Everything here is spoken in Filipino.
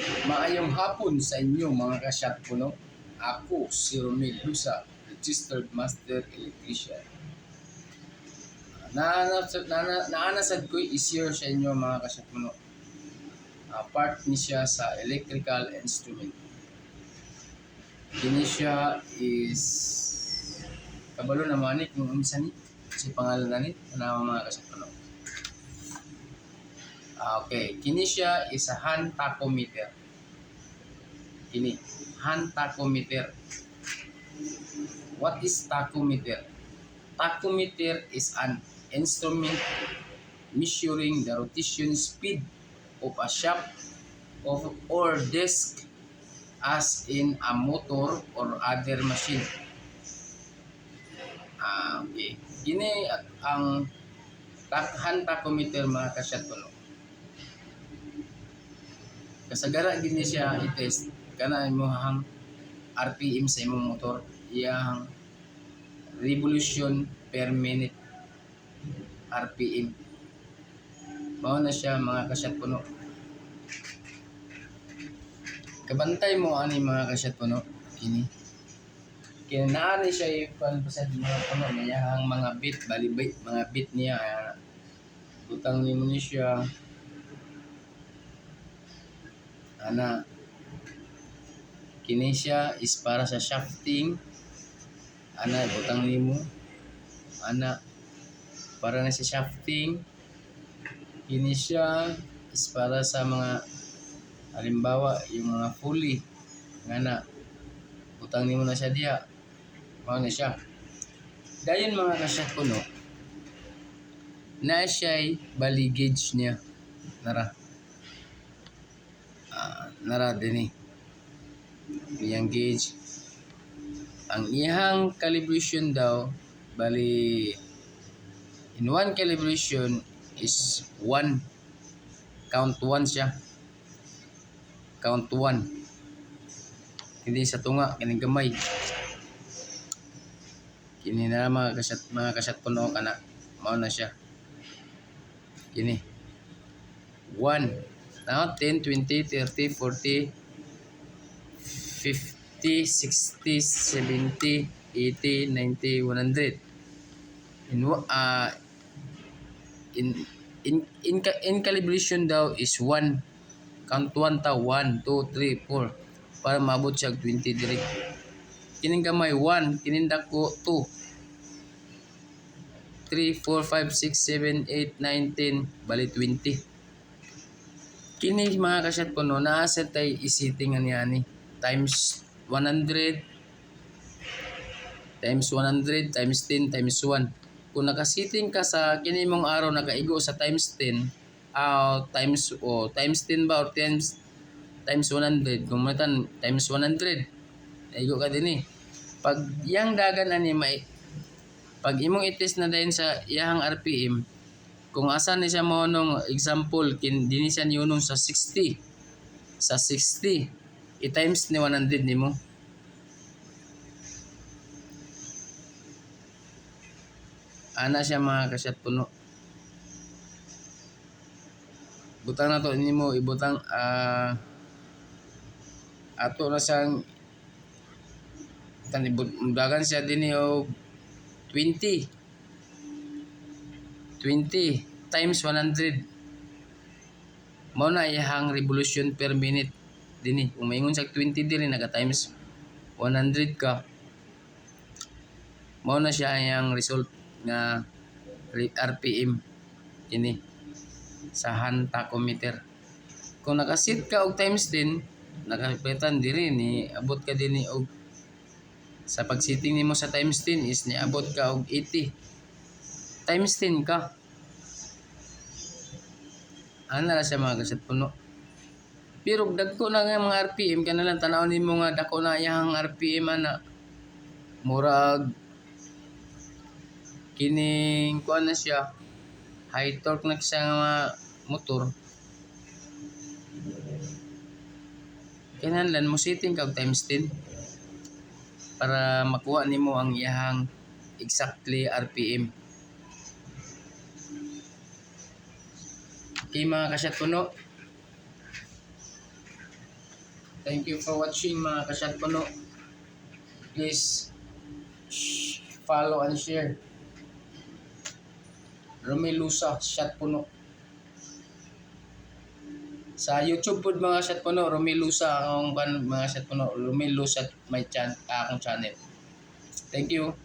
Maayong hapon sa inyo mga kasyat puno. Ako si Romel Lusa, Registered Master Electrician. Naanasad, naana, naanasad ko i-share sa inyo mga kasyat puno. Ah, part ni siya sa electrical instrument. Kini siya is kabalo naman ni kung unsa ni si pangalan na ni ano mga kasyat puno. Ah, okay, kini siya is a hand tachometer. Kini, hand tachometer. What is tachometer? Tachometer is an instrument measuring the rotation speed of a shaft of or disc as in a motor or other machine. Ah, okay. Kini ang tak- hand tachometer mga kasyat puno. Kasagara gini siya i-test. Kana imong RPM sa imong motor. Iyang revolution per minute RPM mao na siya mga kasyat puno. Kabantay mo ani mga kasyat puno kini. Kaya naani siya ipalpasad mga puno. Niyang mga bit balibay mga bit niya. Butang ni mo ni siya ana kini siya is para sa shafting. Ana butang nimo ana para na sa shafting. Kini siya is para sa mga halimbawa yung mga pulley ngana butang nimo na siya diha. Mao na siya. Dayon mga kasyat kuno na siya bali gauge niya. Nara nara din eh. Iyang gauge. Ang iyang calibration daw, bali, in one calibration is one. Count one siya. Count one. Hindi sa tunga, kining gamay. Kini na mga kasat, mga kasat puno ka na. Mao na siya. Kini. One. Now, 10, 20, 30, 40, 50, 60, 70, 80, 90, 100. In, ah in, in, in, in calibration daw is 1. Count 1 ta, 1, 2, 3, 4. Para maabot siya 20 direct. Kining gamay 1, kining dako 2. 3, 4, 5, 6, 7, 8, 9, 10, bali 20. Kini mga kasyat ko no, naaset tay isiting ani ani times 100 times 100 times 10 times 1. Kung nakasiting ka sa kini mong araw nakaigo sa times 10, ah times o times 10 ba or times times 100 kung matan times 100 naigo ka din eh. Pag yang dagan ani may pag imong itest na din sa iyang RPM, kung asa ni siya mo nung example, kin, dini siya niyunong sa 60. Sa 60, i-times ni 100 ni mo. Ana siya mga kasyat puno. Butang na to ni mo, ibutang ah ato na siyang tanibudagan siya din o 20 20 times 100 mao na iyang revolution per minute dinhi. Kung maingon sa 20 diri naga times 100 ka. Mao na siya iyang result nga RPM ini sa hand tachometer kung nakasit ka og times 10 nakapitan diri ni abot ka dinhi og sa pagsiting nimo sa times 10 is ni abot ka og 80 times 10 ka. Ano na siya mga kasat puno. Pero dagko na nga mga RPM kana lang tanaw nimo nga dako na iyang RPM ana. Murag kining kuan na siya high torque na siya nga motor. Kinahanglan mo setting kag times 10 para makuha nimo ang iyang exactly RPM. Okay mga kasyat puno. Thank you for watching mga kasyat puno. Please follow and share. Romelusa, Shot Puno. Sa YouTube po mga Shot Puno, Romelusa akong kan mga Shot Puno, Romelusa my chan akong channel. Thank you.